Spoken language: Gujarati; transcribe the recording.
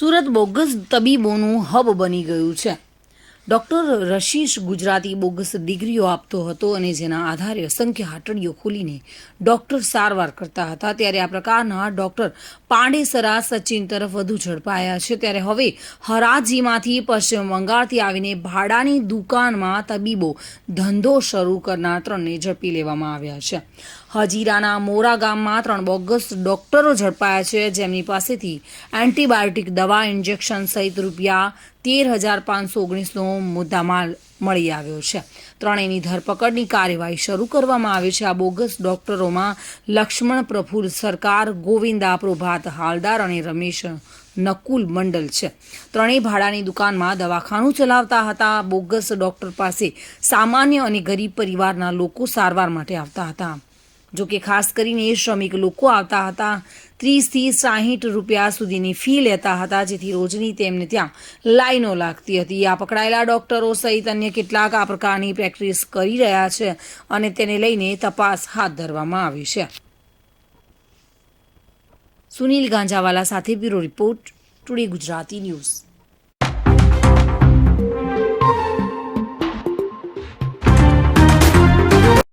સુરત બોગસ તબીબોનું હબ બની ગયું છે. ડૉક્ટર રશીશ ગુજરાતી બોગસ ડિગ્રીઓ આપતો હતો અને જેના આધારે અસંખ્ય હાટડીઓ ખોલીને ડૉક્ટર સારવાર કરતા હતા. ત્યારે આ પ્રકારના ડૉક્ટર પાંડેસરા સચિન તરફ વધુ ઝડપાયા છે. ત્યારે હવે હરાજીમાંથી પશ્ચિમ બંગાળથી આવીને ભાડાની દુકાનમાં તબીબો ધંધો શરૂ કરનાર ત્રણને ઝડપી લેવામાં આવ્યા છે. હજીરાના મોરા ગામમાં ત્રણ બોગસ ડોક્ટરો ઝડપાયા છે. જેમની પાસેથી એન્ટીબાયોટિક દવા ઇન્જેક્શન સહિત રૂપિયા તેર હજાર પાંચસો ઓગણીસનો મુદ્દામાલ મળી આવ્યો છે. ત્રણેયની ધરપકડની કાર્યવાહી શરૂ કરવામાં આવી છે. આ બોગસ ડોક્ટરોમાં લક્ષ્મણ પ્રફુલ સરકાર, ગોવિંદા પ્રભાત હાલદાર અને રમેશ નકુલ મંડલ છે. ત્રણેય ભાડાની દુકાનમાં દવાખાનું ચલાવતા હતા. બોગસ ડોક્ટર પાસે સામાન્ય અને ગરીબ પરિવારના લોકો સારવાર માટે આવતા હતા. જો કે ખાસ કરીને શ્રમિક લોકો આવતા હતા, ત્રીસથી સાહીઠ રૂપિયા સુધીની ફી લેતા હતા, જેથી રોજની તેમને ત્યાં લાઈનો લાગતી હતી. આ પકડાયેલા ડોક્ટરો સહિત અન્ય કેટલાક આ પ્રકારની પ્રેક્ટિસ કરી રહ્યા છે અને તેને લઈને તપાસ હાથ ધરવામાં આવી છે. સુનિલ ગાંજાવાલા સાથે bureau report, today Gujarati news.